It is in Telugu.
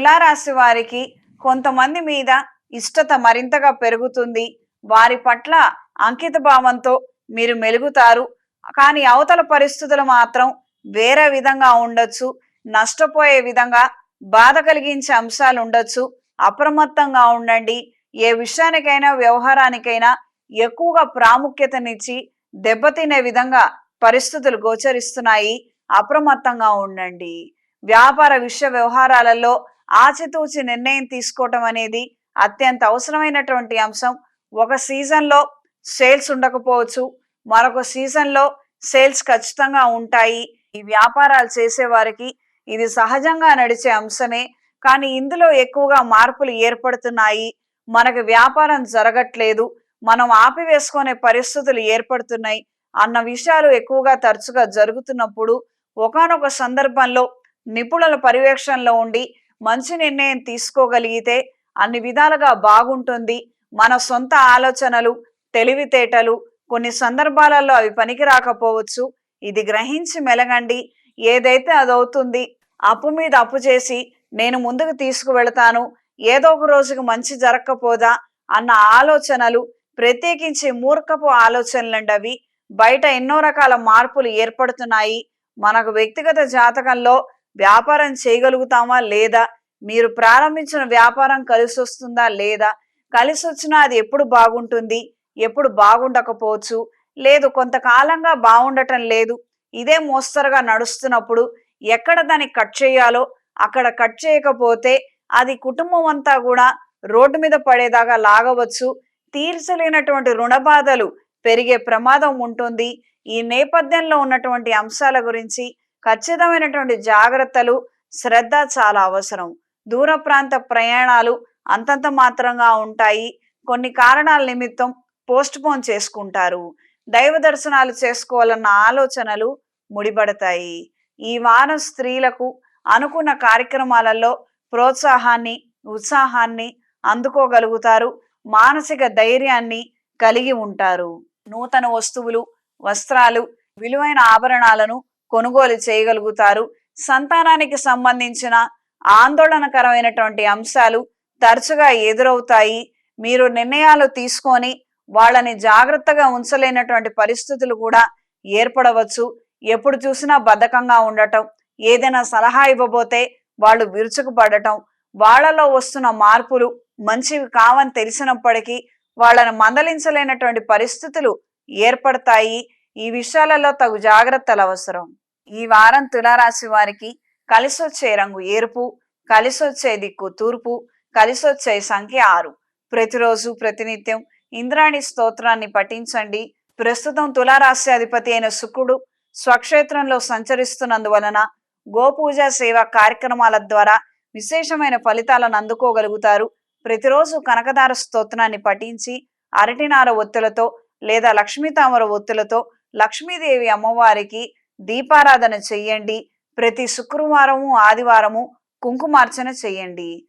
తులారాశి వారికి కొంతమంది మీద ఇష్టత మరింతగా పెరుగుతుంది. వారి పట్ల అంకిత భావంతో మీరు మెలుగుతారు. కానీ అవతల పరిస్థితులు మాత్రం వేరే విధంగా ఉండొచ్చు. నష్టపోయే విధంగా బాధ కలిగించే అంశాలు ఉండొచ్చు. అప్రమత్తంగా ఉండండి. ఏ విషయానికైనా వ్యవహారానికైనా ఎక్కువగా ప్రాముఖ్యతనిచ్చి దెబ్బతినే విధంగా పరిస్థితులు గోచరిస్తున్నాయి. అప్రమత్తంగా ఉండండి. వ్యాపార విషయ వ్యవహారాలలో ఆచితూచి నిర్ణయం తీసుకోవటం అనేది అత్యంత అవసరమైనటువంటి అంశం. ఒక సీజన్లో సేల్స్ ఉండకపోవచ్చు. మరొక సీజన్లో సేల్స్ ఖచ్చితంగా ఉంటాయి. ఈ వ్యాపారాలు చేసే వారికి ఇది సహజంగా నడిచే అంశమే. కానీ ఇందులో ఎక్కువగా మార్పులు ఏర్పడుతున్నాయి. మనకు వ్యాపారం జరగట్లేదు. మనం ఆపివేసుకునే పరిస్థితులు ఏర్పడుతున్నాయి అన్న విషయాలు ఎక్కువగా తరచుగా జరుగుతున్నప్పుడు ఒకానొక సందర్భంలో నిపుణుల పర్యవేక్షణలో ఉండి మంచి నిర్ణయం తీసుకోగలిగితే అన్ని విధాలుగా బాగుంటుంది. మన సొంత ఆలోచనలు తెలివితేటలు కొన్ని సందర్భాలలో అవి పనికి రాకపోవచ్చు. ఇది గ్రహించి మెలగండి. ఏదైతే అదవుతుంది అప్పు మీద అప్పు చేసి నేను ముందుకు తీసుకువెళతాను ఏదో ఒక రోజుకి మంచి జరగకపోదా అన్న ఆలోచనలు ప్రత్యేకించి మూర్ఖపు ఆలోచనలండి అవి బయట ఎన్నో రకాల మార్పులు ఏర్పడుతున్నాయి. మనకు వ్యక్తిగత జాతకంలో వ్యాపారం చేయగలుగుతామా లేదా? మీరు ప్రారంభించిన వ్యాపారం కలిసి వస్తుందా లేదా? కలిసి వచ్చినా అది ఎప్పుడు బాగుంటుంది? ఎప్పుడు బాగుండకపోవచ్చు? లేదు కొంతకాలంగా బాగుండటం లేదు. ఇదే మోస్తరుగా నడుస్తున్నప్పుడు ఎక్కడ దాన్ని కట్ చేయాలో అక్కడ కట్ చేయకపోతే అది కుటుంబం అంతా కూడా రోడ్డు మీద పడేదాకా లాగవచ్చు. తీర్చలేనటువంటి రుణ బాధలు పెరిగే ప్రమాదం ఉంటుంది. ఈ నేపథ్యంలో ఉన్నటువంటి అంశాల గురించి ఖచ్చితమైనటువంటి జాగ్రత్తలు శ్రద్ధ చాలా అవసరం. దూర ప్రాంత ప్రయాణాలు అంతంత మాత్రంగా ఉంటాయి. కొన్ని కారణాల నిమిత్తం పోస్ట్ పోన్ చేసుకుంటారు. దైవ దర్శనాలు చేసుకోవాలన్న ఆలోచనలు ముడిపడతాయి. ఈ వారం స్త్రీలకు అనుకున్న కార్యక్రమాలలో ప్రోత్సాహాన్ని ఉత్సాహాన్ని అందుకోగలుగుతారు. మానసిక ధైర్యాన్ని కలిగి ఉంటారు. నూతన వస్తువులు వస్త్రాలు విలువైన ఆభరణాలను కొనుగోలు చేయగలుగుతారు. సంతానానికి సంబంధించిన ఆందోళనకరమైనటువంటి అంశాలు తరచుగా ఎదురవుతాయి. మీరు నిర్ణయాలు తీసుకొని వాళ్ళని జాగ్రత్తగా ఉంచలేనటువంటి పరిస్థితులు కూడా ఏర్పడవచ్చు. ఎప్పుడు చూసినా బద్ధకంగా ఉండటం ఏదైనా సలహా ఇవ్వబోతే వాళ్ళు విరుచుకుపడటం వాళ్ళలో వస్తున్న మార్పులు మంచివి కావని తెలిసినప్పటికీ వాళ్ళని మందలించలేనటువంటి పరిస్థితులు ఏర్పడతాయి. ఈ విషయాలలో తగు జాగ్రత్తలు అవసరం. ఈ వారం తులారాశి వారికి కలిసొచ్చే రంగు ఎరుపు కలిసొచ్చే దిక్కు తూర్పు కలిసొచ్చే సంఖ్య ఆరు. ప్రతిరోజు ప్రతినిత్యం ఇంద్రాణి స్తోత్రాన్ని పఠించండి. ప్రస్తుతం తులారాశి అధిపతి అయిన శుక్రుడు స్వక్షేత్రంలో సంచరిస్తున్నందువలన గోపూజ సేవ కార్యక్రమాల ద్వారా విశేషమైన ఫలితాలను అందుకోగలుగుతారు. ప్రతిరోజు కనకదార స్తోత్రాన్ని పఠించి అరటినార ఒత్తులతో లేదా లక్ష్మీతామర ఒత్తులతో లక్ష్మీదేవి అమ్మవారికి దీపారాధన చెయ్యండి. ప్రతి శుక్రవారము ఆదివారము కుంకుమార్చన చెయ్యండి.